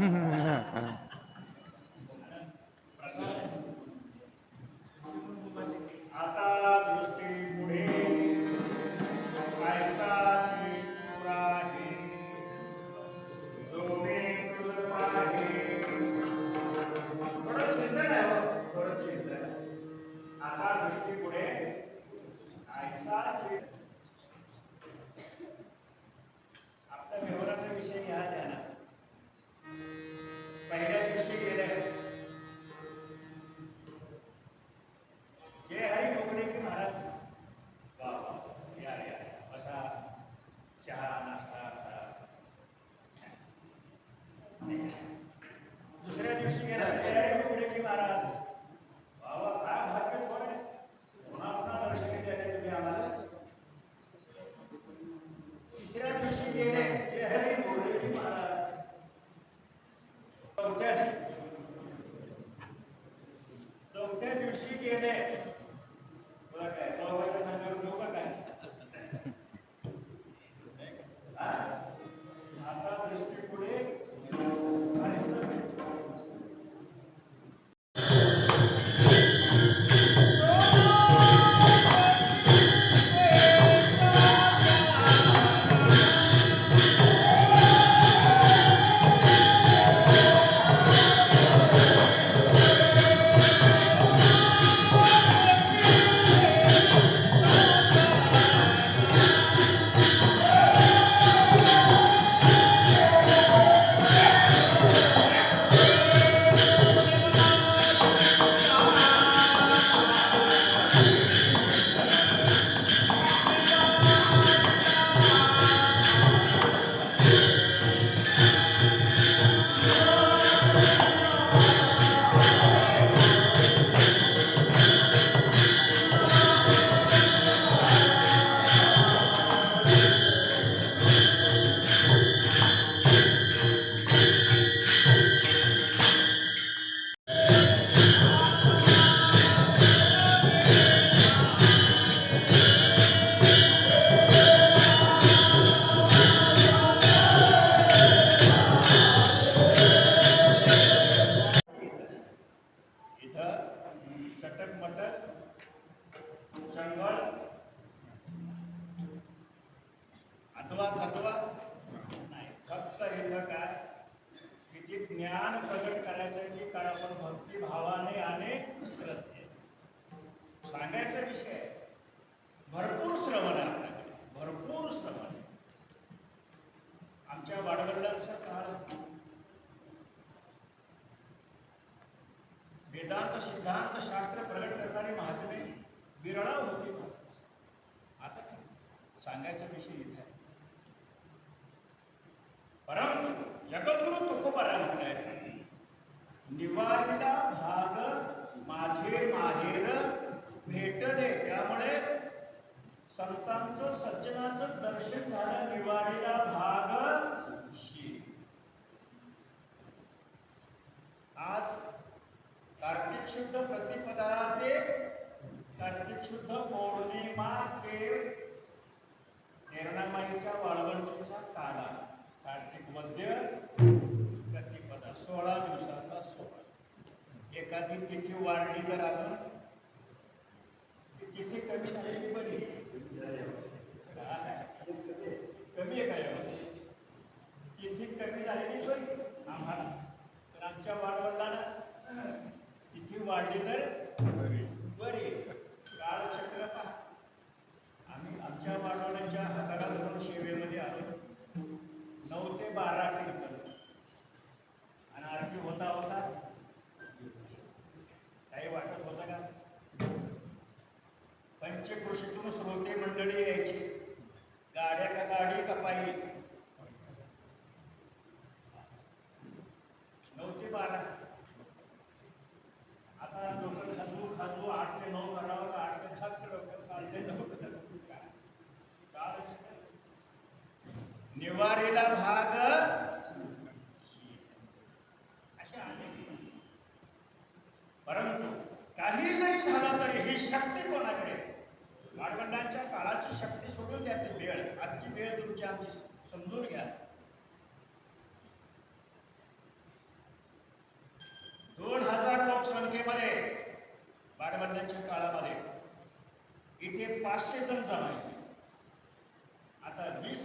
आता चटक मटक चंगळ अथवा थकवा नाही. फक्त इथं काय? किती ज्ञान प्रगट करायचं की काय आपण भक्ती भावाने आणि श्रद्धे सांगायचा विषय भरपूर श्रवण आहे आपल्याकडे. भरपूर श्रवण आहे. आमच्या वाडवडिलांचं काळ वेदांत सिद्धांत शास्त्र प्रगट करणारी महात्मे विरळा होती आता काय? सांगायचा विषय इथे आहे. परंतु जगद्गुरु तुकोबारा म्हटलंय निवारिला भाग माझे माहेर भेटले त्यामुळे संतांचं सज्जनाचं दर्शन झालं निवारिला भाग शी आज कार्तिक शुद्ध प्रतिपदा ते कृषीतून श्रोते मंडळी यायची. गाड्या का गाडी कपाई नऊ ते बारा. आता लोक खाजू खाजू आठ ते नऊ करावं का? आठ ते सात करावं? साडे नऊ निवारीला भाग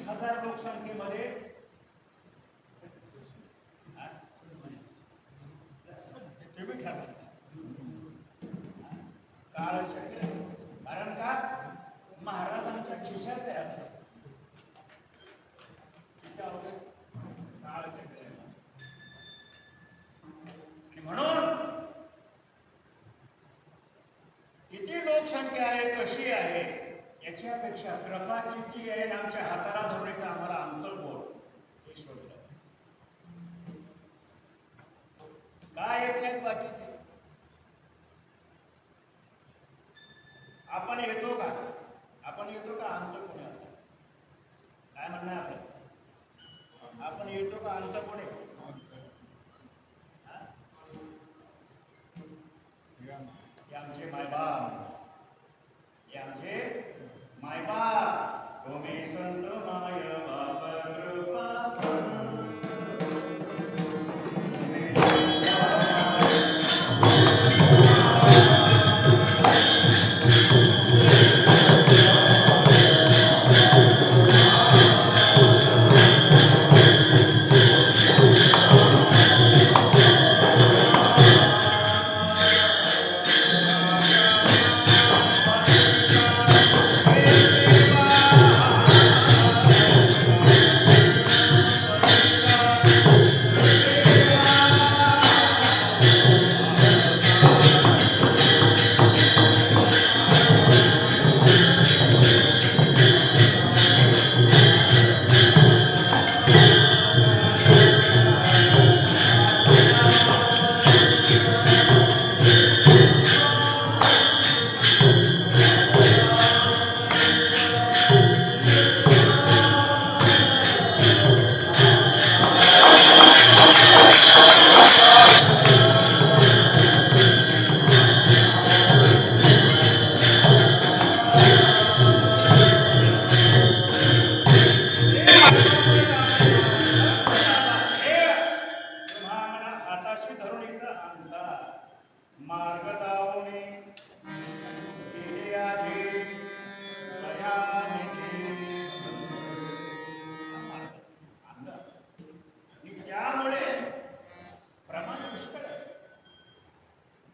हजार लोकसंख्येमध्ये तुम्ही ठरवा. काळ कारण का? महाराजांच्या खिशात तयार आणि म्हणून किती लोकसंख्या आहे कशी आहे? त्याच्यापेक्षा कृपा किती आहे आमच्या हाताला धरून येतं आम्हाला अंतर्बोध हे शोधलं काय येत नाहीत बाकीचे?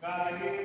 God, I give